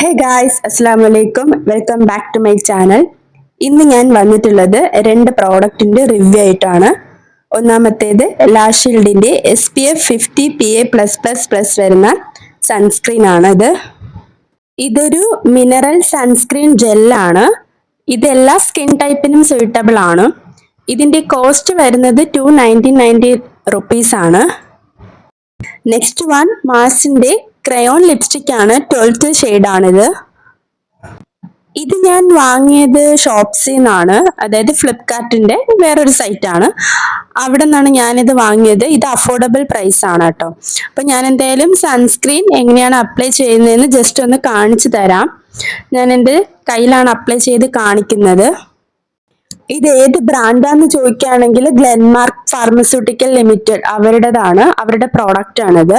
ഹേ guys അസ്സാം വലൈക്കും welcome back to my channel ഇന്ന് ഞാൻ വന്നിട്ടുള്ളത് രണ്ട് പ്രോഡക്റ്റിന്റെ റിവ്യൂ ആയിട്ടാണ്. ഒന്നാമത്തേത് ലാഷീൽഡിന്റെ S P F fifty P A plus plus plus വരുന്ന സൺസ്ക്രീൻ ആണ് ഇത് ഇതൊരു മിനറൽ സൺസ്ക്രീൻ ജെല്ലാണ് ഇത് എല്ലാ സ്കിൻ ടൈപ്പിനും സ്യൂട്ടബിൾ ആണ്. ഇതിന്റെ കോസ്റ്റ് വരുന്നത് ടു നയന്റീൻ നയന്റി റുപ്പീസ് ആണ്. നെക്സ്റ്റ് വൺ മാസിന്റെ ക്രയോൺ ലിപ്സ്റ്റിക് ആണ് ട്വൽത്ത് ആണിത് ഇത് ഞാൻ വാങ്ങിയത് ഷോപ്സിൽ നിന്നാണ് അതായത് ഫ്ലിപ്കാർട്ടിന്റെ വേറൊരു സൈറ്റ് ആണ് അവിടെ നിന്നാണ് ഞാനിത് വാങ്ങിയത്. ഇത് അഫോർഡബിൾ പ്രൈസ് ആണ് കേട്ടോ. അപ്പൊ ഞാൻ എന്തായാലും സൺസ്ക്രീൻ എങ്ങനെയാണ് അപ്ലൈ ചെയ്യുന്നതെന്ന് ജസ്റ്റ് ഒന്ന് കാണിച്ചു തരാം. ഞാൻ എന്റെ കയ്യിലാണ് അപ്ലൈ ചെയ്ത് കാണിക്കുന്നത്. ഇത് ഏത് ബ്രാൻഡാന്ന് ചോദിക്കുകയാണെങ്കിൽ ഗ്ലെൻമാർക്ക് ഫാർമസ്യൂട്ടിക്കൽ ലിമിറ്റഡ് അവരുടേതാണ് അവരുടെ പ്രോഡക്റ്റ് ആണിത്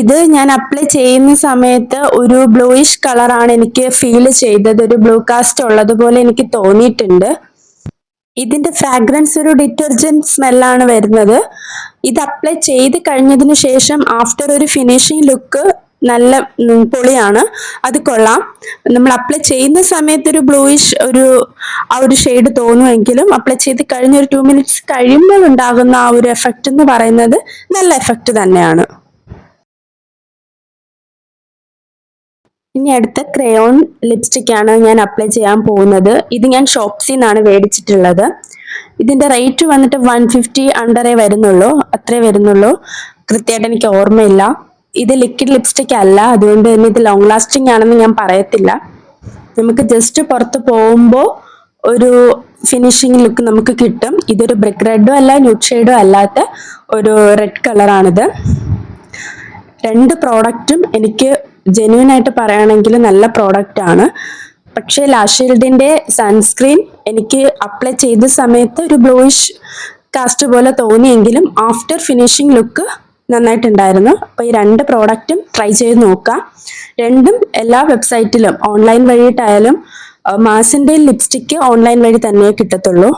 ഇത് ഞാൻ അപ്ലൈ ചെയ്യുന്ന സമയത്ത് ഒരു ബ്ലൂയിഷ് കളറാണ് എനിക്ക് ഫീൽ ചെയ്തത് ഒരു ബ്ലൂ കാസ്റ്റ് ഉള്ളതുപോലെ എനിക്ക് തോന്നിയിട്ടുണ്ട്. ഇതിന്റെ ഫ്രാഗ്രൻസ് ഒരു ഡിറ്റർജന്റ് സ്മെല്ലാണ് വരുന്നത്. ഇത് അപ്ലൈ ചെയ്ത് കഴിഞ്ഞതിന് ശേഷം ആഫ്റ്റർ ഒരു ഫിനിഷിംഗ് ലുക്ക് നല്ല പൊളിയാണ്. അത് കൊള്ളാം. നമ്മൾ അപ്ലൈ ചെയ്യുന്ന സമയത്ത് ഒരു ബ്ലൂയിഷ് ഒരു ആ ഒരു ഷെയ്ഡ് തോന്നുമെങ്കിലും അപ്ലൈ ചെയ്ത് കഴിഞ്ഞ ഒരു ടു മിനിറ്റ്സ് കഴിയുമ്പോൾ ഉണ്ടാകുന്ന ആ ഒരു എഫക്റ്റ് എന്ന് പറയുന്നത് നല്ല എഫക്റ്റ് തന്നെയാണ്. ഇനി അടുത്ത ക്രയോൺ ലിപ്സ്റ്റിക് ആണ് ഞാൻ അപ്ലൈ ചെയ്യാൻ പോകുന്നത്. ഇത് ഞാൻ ഷോപ്സിൽ നിന്നാണ് മേടിച്ചിട്ടുള്ളത്. ഇതിന്റെ റേറ്റ് വന്നിട്ട് വൺ ഫിഫ്റ്റി അണ്ടറേ വരുന്നുള്ളൂ. അത്രേ വരുന്നുള്ളൂ. കൃത്യമായിട്ട് എനിക്ക് ഓർമ്മയില്ല. ഇത് ലിക്വിഡ് ലിപ്സ്റ്റിക് അല്ല. അതുകൊണ്ട് തന്നെ ഇത് ലോങ് ലാസ്റ്റിംഗ് ആണെന്ന് ഞാൻ പറയത്തില്ല. നമുക്ക് ജസ്റ്റ് പുറത്ത് പോകുമ്പോൾ ഒരു ഫിനിഷിംഗ് ലുക്ക് നമുക്ക് കിട്ടും. ഇതൊരു ബ്രിക്ക് റെഡും അല്ല ന്യൂഡ് ഷെയ്ഡും അല്ലാത്ത ഒരു റെഡ് കളറാണിത് രണ്ട് പ്രോഡക്റ്റും എനിക്ക് ജെന്യൂൻ ആയിട്ട് പറയുകയാണെങ്കിൽ നല്ല പ്രോഡക്റ്റ് ആണ്. പക്ഷേ ലാഷീൽഡിന്റെ സൺസ്ക്രീൻ എനിക്ക് അപ്ലൈ ചെയ്ത സമയത്ത് ഒരു ബ്ലൂയിഷ് കാസ്റ്റ് പോലെ തോന്നിയെങ്കിലും ആഫ്റ്റർ ഫിനിഷിംഗ് ലുക്ക് നന്നായിട്ടുണ്ടായിരുന്നു. അപ്പോൾ ഈ രണ്ട് പ്രോഡക്റ്റും ട്രൈ ചെയ്ത് നോക്കാം. രണ്ടും എല്ലാ വെബ്സൈറ്റിലും ഓൺലൈൻ വഴിയിട്ടായാലും മാസിന്റെ ലിപ്സ്റ്റിക്ക് ഓൺലൈൻ വഴി തന്നെ കിട്ടത്തുള്ളൂ.